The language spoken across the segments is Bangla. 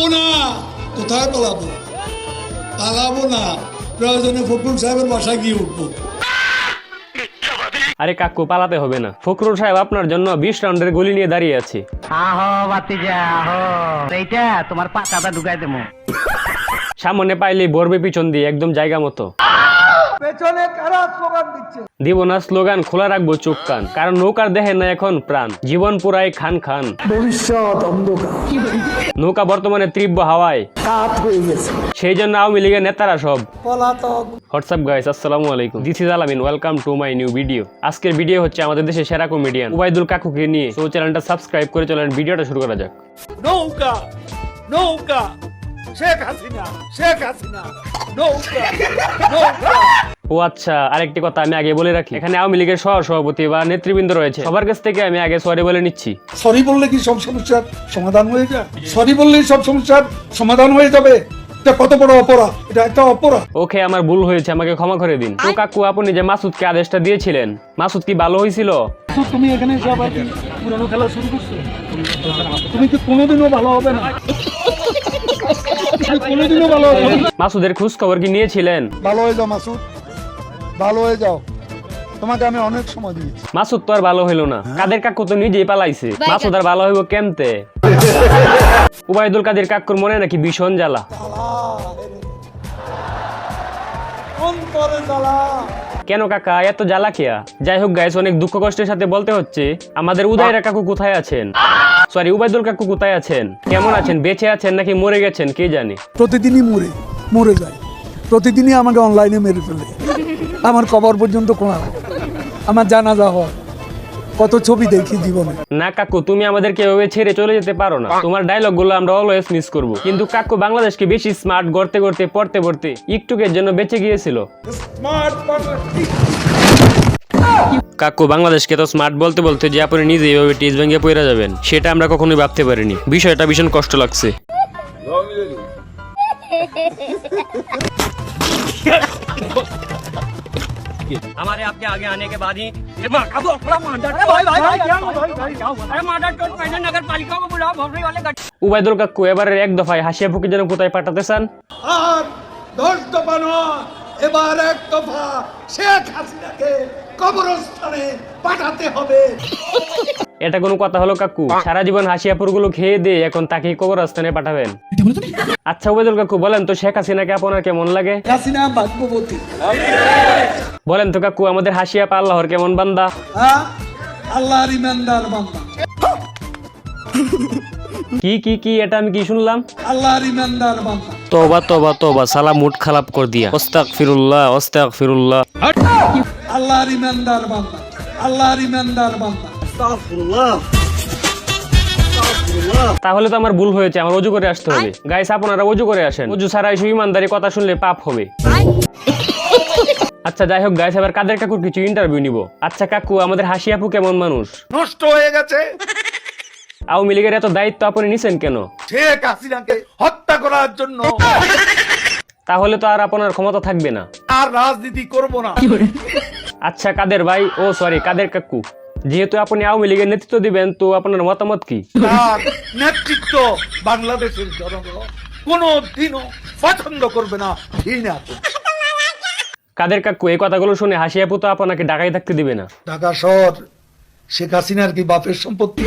পালাবো না। কোথায় পালাবো? পালাবো না। প্রয়োজনে ফখরুল সাহেবের বাসায় গিয়ে উঠবো। আরে কাকু পালাতে হবে না। ফখরুল সাহেব আপনার জন্য বিশ রাউন্ডের গুলি নিয়ে দাঁড়িয়ে আছে। আহো বাতিজা আহো। এইটা তোমার পাতাটা ঢুকাই দেবো। সামনে পাইলে বরবে পিছন দিয়ে একদম জায়গা মতো। দিব না স্লোগান খোলা রাখব চোখ কান। কারণ নৌকার দেহে না এখন প্রাণ। জীবন পুরাই খান খান। ভবিষ্যৎ অন্ধকার। নৌকা বর্তমানে তীব্র হাওয়ায়। কাত হয়ে গেছে। সেই জন্য আওয়ামী লীগের নেতারা সব। পলাতক। হোয়াটসঅ্যাপ গাইস আসসালামু আলাইকুম। This is Alamin welcome to my new video আজকের ভিডিও হচ্ছে আমাদের দেশের সেরা কমেডিয়ান উবাইদুল কাকুকে নিয়ে। সো চ্যানেলটা সাবস্ক্রাইব করে চলেন ভিডিওটা শুরু করা যাক। নৌকা নৌকা। শেখ হাসিনা শেখ হাসিনা নৌকা নৌকা। ও আচ্ছা আরেকটি কথা আমি আগে বলে রাখি। এখানে আওয়ামী লীগের সহ সভাপতি বা নেতৃবৃন্দ রয়েছে। সবার কাছ থেকে আমি আগে সরি বলে নিচ্ছি। সরি বললে কি সব সমস্যার সমাধান হয়ে যায়? সরি বললেই সব সমস্যার সমাধান হয়ে যাবে? এটা কত বড় অপরাধ? এটা একটা অপরাধ। ওকে আমার ভুল হয়েছে আমাকে ক্ষমা করে দিন। তো কাকু আপনি যে মাসুদকে আদেশটা দিয়েছিলেন মাসুদ কি ভালো হয়েছিল? তুমি এখানে এসে পুরানো খেলা শুরু করছ। তুমি কি কোনোদিনও ভালো হবে না। কোনোদিনও ভালো মাসুদের খোঁজ খবর কি নিয়েছিলেন? ভালো হয়ে যাও মাসুদ। ভালো হয়ে যাও। তোমাকে আমি অনেক সময় দিয়েছি। মাসুদ তো আর ভালো হইল না। কাদের কাকু তো নিজেই পালাইছে। মাসুদ আর ভালো হইব কেমতে? উবাইদুল কাদের কাকুর মনে নাকি ভীষণ জ্বালা? কেন কাকা এত জ্বালা খেয়া যাই হোক গাইস অনেক দুঃখ কষ্টের সাথে বলতে হচ্ছে আমাদের উদয়রা কাকু কোথায় আছেন? সরি উবাইদুল কাকু কোথায় আছেন? কেমন আছেন? বেঁচে আছেন নাকি মরে গেছেন? কে জানে? প্রতিদিনই মরে মরে যায়। প্রতিদিনই আমাকে অনলাইনে মেরে ফেলে। আমার কবর পর্যন্ত কোনা আমার জানাজা হয়। কত ছবি দেখি জীবনে। না কাকু তুমি আমাদেরকে এভাবে ছেড়ে চলে যেতে পারো না। তোমার ডায়লগগুলো আমরা অলওয়েজ মিস করব। কিন্তু কাকু বাংলাদেশকে বেশি স্মার্ট গড়তে গড়তে পড়তে পড়তে একটুকের জন্য বেঁচে গিয়েছিল। স্মার্ট কাকু বাংলাদেশকে তো স্মার্ট বলতে বলতে যে আপনি নিজে এইভাবে টিজ ভেঙে পড়ে যাবেন সেটা আমরা কখনোই ভাবতে পারিনি বিষয়টা ভীষণ কষ্ট লাগছে हमारे आपके आगे आने के बाद ही ये माँ का बहुत बड़ा मर्डर है। भाई, भाई, भाई, क्या हुआ? अरे मर्डर तो पहले नगर पालिका को बुलाओ भोसड़ी वाले गट- উবাইদুল কাকু এবারে এক দফায় হাসিয়া ফুকি যেন কোথায় পাঠাতে চান আর দশ দফা নয় এবার এক দফা শেখ হাসিনাকে কবরস্থানে পাঠাতে হবে। এটা কোনো কথা হলো কাকু। সারা জীবন হাসিয়াপুরগুলো খেয়ে দিয়ে এখন তাকে কবরস্থানে পাঠাবেন। আচ্ছা উবাইদুল কাকু বলেন তো শেখ হাসিনাকে আপনার কেমন লাগে? হাসিনা ভাগ্যবতী। বলেন তো কাকু আমাদের হাসিয়াপা আল্লাহর কেমন বান্দা? হ্যাঁ আল্লাহর ইমানদার বান্দা। কি কি কি এটা আমি কি শুনলাম? আল্লাহর ইমানদার বান্দা। তোবা তোবা তোবা সালা মুড খারাপ কর দিয়া। ওস্তাক ফিরুল্লাহ ওস্তাক ফিরুল্লাহ আল্লাহর ইমানদার বান্দা আল্লাহর ইমানদার বান্দা। তাহলে তো আমার ভুল হয়েছে আমার অজু করে আসতে হবে। গাইস আপনারা অজু করে আসেন। অজু ছাড়া এসব ইমানদারি কথা শুনলে পাপ হবে। আচ্ছা যাই হোক গাইস এবার কাদের কাকুর কিছু ইন্টারভিউ নিব? আচ্ছা কাকু আমাদের হাসি আপু কেমন মানুষ? নষ্ট হয়ে গেছে। আওয়ামী লীগের এত দায়িত্ব আপনি নিছেন কেন? শেখ হাসিনাকে হত্যা করার জন্য। তাহলে তো আর আপনার ক্ষমতা থাকবে না। আর রাজনীতি করব না। আচ্ছা কাদের ভাই? ও সরি কাদের কাকু? যেহেতু আপনি আওয়ামী লীগের নেতৃত্ব দিবেন তো আপনার মতামত কি? তার নেতৃত্ব বাংলাদেশের জনগণ কোনো দিনও পছন্দ করবে না ঘৃণা করবে। কাদের কাকু এই কথাগুলো শুনে হাসি আপু তো আপনাকে ঢাকায় থাকতে দিবে না। ঢাকা শহর শেখ হাসিনার কি বাপের সম্পত্তি?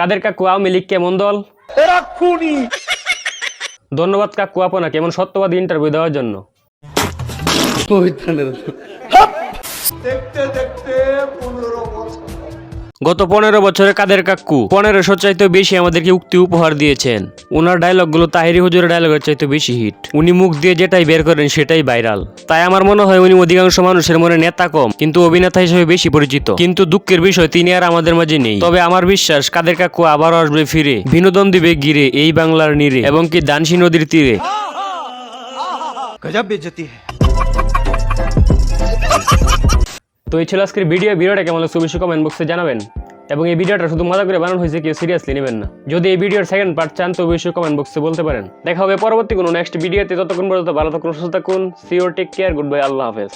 কাদের কাকু আওয়ামী লীগ কেমন দল? এরা খুনি। ধন্যবাদ কাকু আপনাকে এমন সত্যবাদী ইন্টারভিউ দেওয়ার জন্য? দেখতে দেখতে পনেরো বছর। গত পনেরো বছরে কাদের কাকু? পনেরোশো চাইতে বেশি আমাদেরকে উক্তি উপহার দিয়েছেন। ওনার ডায়লগগুলো তাহিরি হুজুরের ডায়লগের চাইতে বেশি হিট উনি মুখ দিয়ে যেটাই বের করেন সেটাই ভাইরাল তাই আমার মনে হয় উনি অধিকাংশ মানুষের মনে নেতা কম, কিন্তু অভিনেতা হিসেবে বেশি পরিচিত। কিন্তু দুঃখের বিষয়, তিনি আর আমাদের মাঝে নেই। তবে আমার বিশ্বাস, কাদের কাকু আবারও আসবে ফিরে। বিনোদন দিবে গিরে এই বাংলার নীরে, এবং কি দানসী নদীর তীরে। তো এই ছিল আজকের ভিডিও ভিডিওটা কেমন লাগছে অবশ্যই কমেন্ট বক্সে জানাবেন। এবং এই ভিডিওটা শুধু মজা করে বানানো হয়েছে, কেউ সিরিয়াসলি নেবেন না। যদি এই ভিডিওর সেকেন্ড পার্ট চান, তো অবশ্যই কমেন্ট বক্সে বলতে পারেন। দেখা হবে পরবর্তী কোনো নেক্সট ভিডিওতে ততক্ষণ পর্যন্ত ভালো থাকুন, সুস্থ থাকুন। Sure take care good bye আল্লাহ হাফেজ।